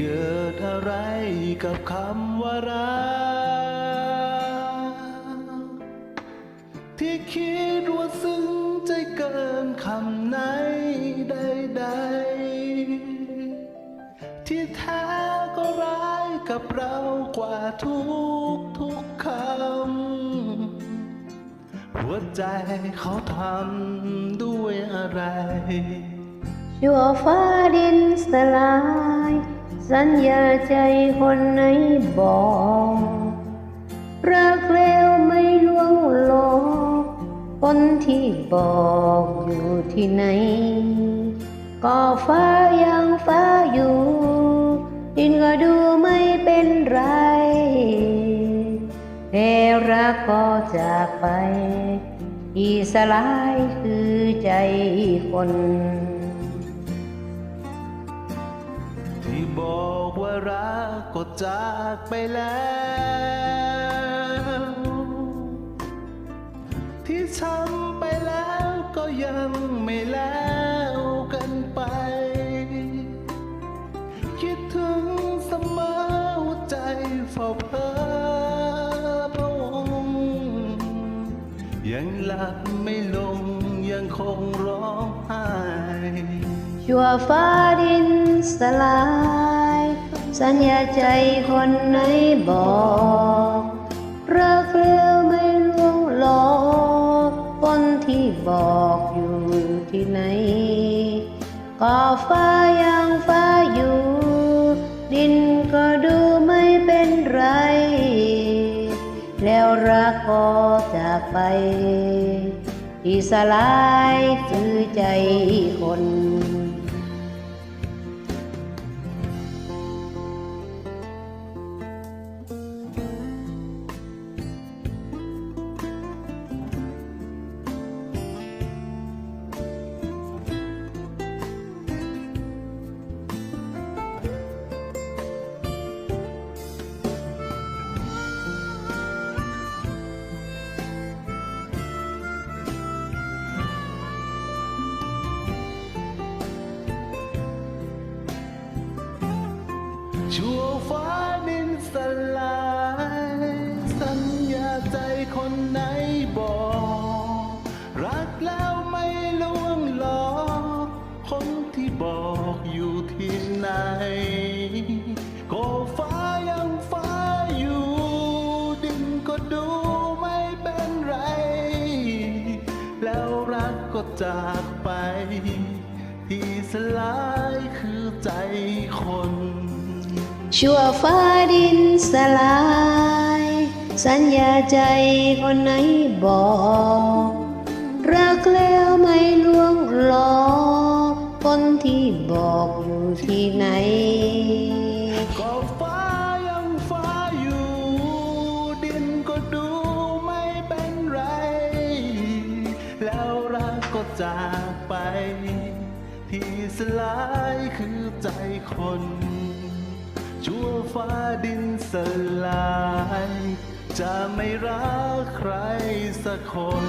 เกิดอะไรกับคำว่ารักที่คิดว่าซึ้งใจเกินคำไหนใดๆ ที่แท้ก็ร้ายกับเรากว่าทุกทุกคำ หัวใจเขาทำด้วยอะไร ชั่วฟ้าดินสลาย สัญญาใจคนไหนบอกรักแล้วไม่ลวงหลอกคนที่บอกอยู่ที่ไหน ก็ฟ้ายังฟ้าอยู่ ดินก็ดูไม่เป็นไรแต่รักก็จากไปที่สลายคือใจคน ที่บอกว่ารักก็จากไปแล้ว ที่ทำไปแล้วก็ยังไม่แล้วกันไป คิดถึงเสมอใจเฝ้าเพ้อพระองค์ยังหลับไม่ลงยังคงร้องไห้ ชั่วฟ้าดินสลาย สัญญาใจคนไหนบอกรักแล้วไม่ลวงหลอกคนที่บอกอยู่ที่ไหนก็ฟ้ายังฟ้าอยู่ ดินก็ดูไม่เป็นไร แล้วรักก็จากไป ที่สลายคือใจคน ชั่วฟ้าดินสลาย สัญญาใจคนไหนบอก รักแล้วไม่ลวงหลอกคนที่บอกอยู่ที่ไหน ก็ฟ้ายังฟ้าอยู่ ดินก็ดูไม่เป็นไร แล้วรักก็จากไป ที่สลายคือใจคน ชั่วฟ้าดินสลาย สัญญาใจคนไหนบอก รักแล้วไม่ลวงหลอกคนที่บอกอยู่ที่ไหนก็ฟ้ายังฟ้าอยู่ ดินก็ดูไม่เป็นไร แล้วรักก็จากไป ที่สลายคือใจคน ชั่วฟ้าดินสลาย จะไม่รักใครสักคน